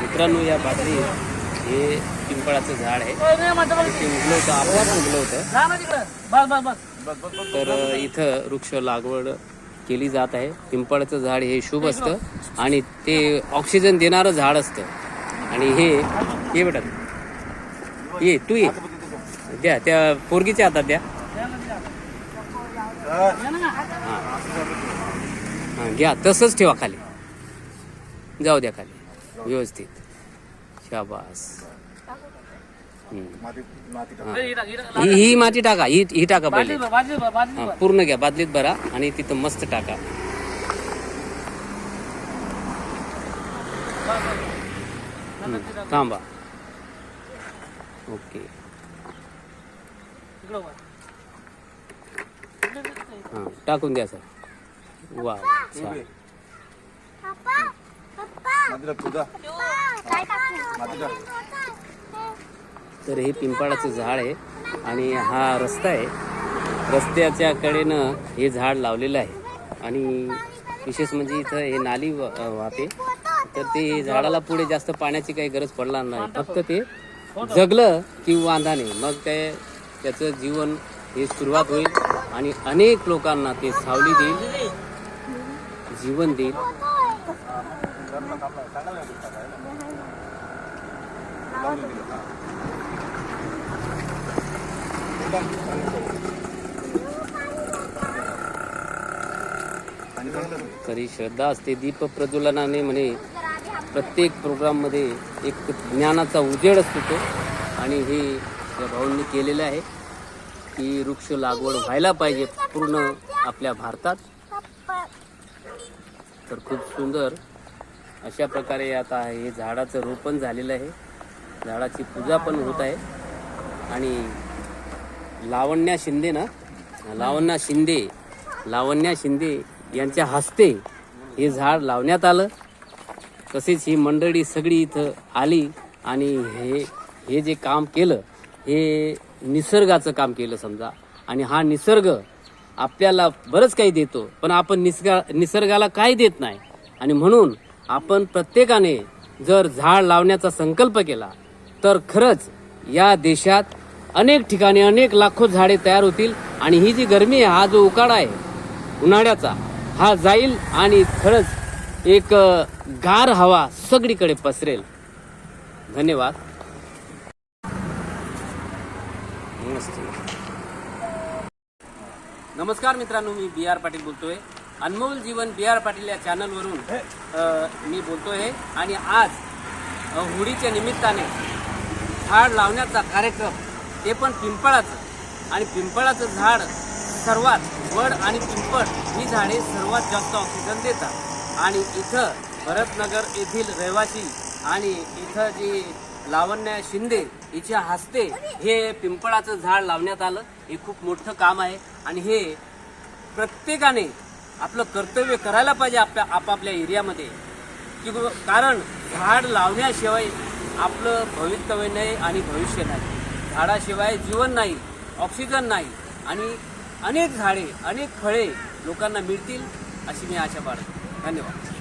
मित्रांनो या बाजरीत हे पिंपळाचं झाड आहे. ते उगलं होतं आपोआप उगलं होतं. जा ना तिकडं. बस बस बस. तर इथं वृक्ष लागवड केली जात आहे. पिंपळाचं झाड हे शुभ असतं आणि ते ऑक्सिजन देणारं झाड असतं. आणि हे हे बेटा ये तू ये. द्या त्या पोरगीच्या हातात द्या. या घ्या तसंच ठेवा खाली. जाऊ द्या खाली. व्यवस्थित. शाबास. ही ही माती टाका ही ही टाका पहिले. पूर्ण घ्या बादलीत भरा आणि तिथं मस्त टाका. थांबा. ओके. हां टाकून द्या सर. वा तर हे पिंपळाचं झाड आहे आणि हा रस्ता आहे. रस्त्याच्या कडेनं हे झाड लावलेलं आहे. आणि विशेष म्हणजे इथं हे नाली वाहते. तर ते झाडाला पुढे जास्त पाण्याची काही गरज पडणार नाही. फक्त ते जगलं की वांधा नाही मग ते त्याचं जीवन हे सुरुवात होईल आणि अनेक लोकांना ते सावली देईल. जीवन देईल. खरी श्रद्धा असते दीप प्रज्वलनाने म्हणे प्रत्येक प्रोग्राममध्ये एक ज्ञानाचा उजेड असतो तो. आणि हे या भाऊंनी केलेलं आहे की वृक्ष लागवड व्हायला पाहिजे पूर्ण आपल्या भारतात. तर खूप सुंदर अशा प्रकारे आता हे झाडाचं रोपण झालेलं आहे. झाडाची पूजा पण होत आहे. आणि लावण्या शिंदे ना लावण्या शिंदे लावण्या शिंदे यांच्या हस्ते हे झाड लावण्यात आलं. तसेच ही मंडळी सगळी इथं आली आणि हे हे जे काम केलं हे निसर्गाचं काम केलं समजा. आणि हा निसर्ग आपल्याला बरंच काही देतो पण आपण निसर्गा निसर्गाला काय देत नाही. आणि म्हणून आपण प्रत्येकाने जर झाड लावण्याचा संकल्प केला तर खरंच या देशात अनेक ठिकाणी अनेक लाखो झाडे तयार होतील. आणि ही जी गरमी आहे हा जो उकाडा आहे उन्हाळ्याचा हा जाईल आणि खरंच एक गार हवा सगळीकडे पसरेल. धन्यवाद. नमस्ते. नमस्कार मित्रांनो मी बी आर पाटील बोलतोय. अनमोल जीवन बी आर पाटील या चॅनलवरून मी मी बोलतोय आणि आज होळीच्या निमित्ताने झाड लावण्याचा कार्यक्रम ते पण पिंपळाचं. आणि पिंपळाचं झाड सर्वात वड आणि पिंपळ ही झाडे सर्वात जास्त ऑक्सिजन देतात. आणि इथं भरतनगर येथील रहिवासी आणि इथं जी लावण्या शिंदे हिच्या हस्ते हे पिंपळाचं झाड लावण्यात आलं. हे खूप मोठं काम आहे. आणि हे प्रत्येकाने आपलं कर्तव्य करायला पाहिजे आपल्या आपापल्या एरियामध्ये. की कारण झाड लावण्याशिवाय आपलं भवितव्य नाही आणि भविष्य नाही. झाडाशिवाय जीवन नाही ऑक्सिजन नाही आणि अनेक झाडे अनेक फळे लोकांना मिळतील अशी मी आशा बाळगतो. धन्यवाद.